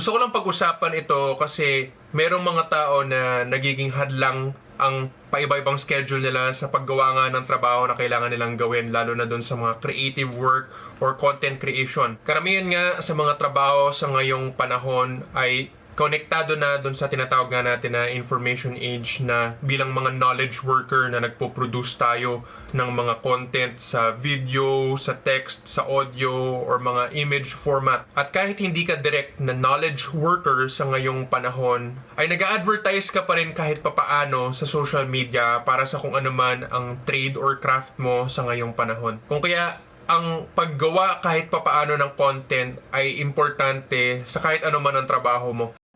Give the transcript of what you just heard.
Gusto ko lang pag-usapan ito kasi merong mga tao na nagiging hadlang ang paiba-ibang schedule nila sa paggawa nga ng trabaho na kailangan nilang gawin lalo na doon sa mga creative work or content creation. Karamihan nga sa mga trabaho sa ngayong panahon ay konektado na doon sa tinatawag nga natin na information age na bilang mga knowledge worker na nagpo-produce tayo ng mga content sa video, sa text, sa audio, or mga image format. At kahit hindi ka direct na knowledge worker sa ngayong panahon, ay nag advertise ka pa rin kahit papaano sa social media para sa kung ano man ang trade or craft mo sa ngayong panahon. Kung kaya ang paggawa kahit papaano ng content ay importante sa kahit ano man ang trabaho mo.